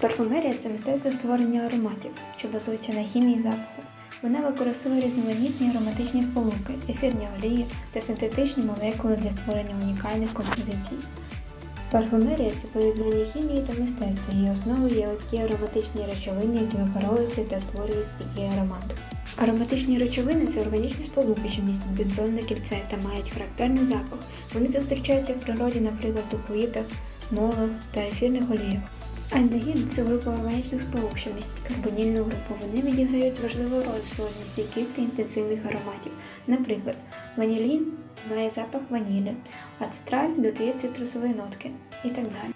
Парфумерія це мистецтво створення ароматів, що базується на хімії запаху. Вона використовує різноманітні ароматичні сполуки, ефірні олії та синтетичні молекули для створення унікальних композицій. Парфумерія це поєднання хімії та мистецтва. Її основою є легкі ароматичні речовини, які випаровуються та створюють стійкий аромат. Ароматичні речовини це органічні сполуки, що містять бензольне кільце та мають характерний запах. Вони зустрічаються в природі, наприклад, у квітах, смолах та ефірних оліях. Альдегід це група органічних сполук, що містять карбонільну групу. Вони відіграють важливу роль в створенні стійких інтенсивних ароматів. Наприклад, ванілін має запах ванілі, а цитраль додає цитрусової нотки і так далі.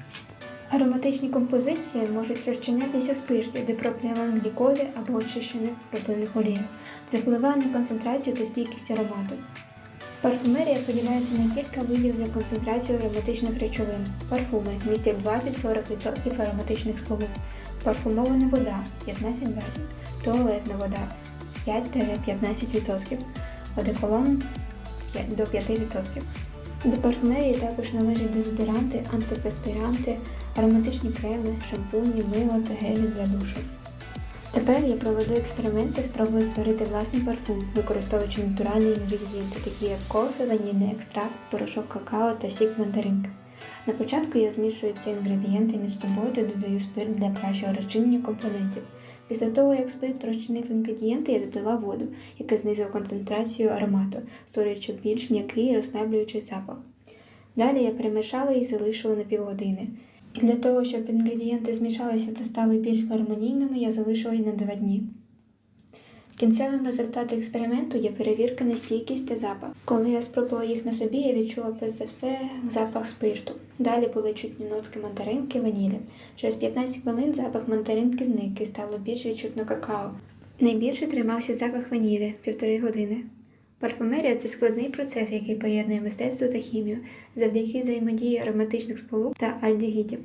Ароматичні композиції можуть розчинятися спирті, дипропіленгліколі або очищених рослинних оліях. Це впливає на концентрацію та стійкість аромату. Парфумерія поділяється на кілька видів за концентрацією ароматичних речовин. Парфуми містять 20-40% ароматичних сполук. Парфумована вода 15-20%, туалетна вода 5-15%, одеколон до 5%. До парфумерії також належать дезодоранти, антиперспіранти, ароматичні креми, шампуні, мило та гелі для душу. Тепер я проведу експерименти, спробую створити власний парфум, використовуючи натуральні інгредієнти, такі як кофе, ванільний екстракт, порошок какао та сік мандаринки. На початку я змішую ці інгредієнти між собою та додаю спирт для кращого розчинення компонентів. Після того, як спирт розчинив інгредієнти, я додала воду, яка знизила концентрацію аромату, створюючи більш м'який розслаблюючий запах. Далі я перемішала і залишила на півгодини. Для того, щоб інгредієнти змішалися та стали більш гармонійними, я залишила їх на 2 дні. Кінцевим результатом експерименту є перевірка на стійкість та запах. Коли я спробувала їх на собі, я відчула перш за все запах спирту. Далі були чутні нотки мандаринки, ванілі. Через 15 хвилин запах мандаринки зник і стало більш відчутно какао. Найбільше тримався запах ванілі півтори години. Парфумерія це складний процес, який поєднує мистецтво та хімію. Завдяки взаємодії ароматичних сполук та альдегідів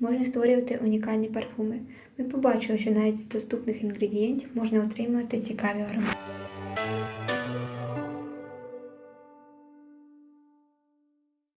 можна створювати унікальні парфуми. Ми побачили, що навіть з доступних інгредієнтів можна отримати цікаві аромати.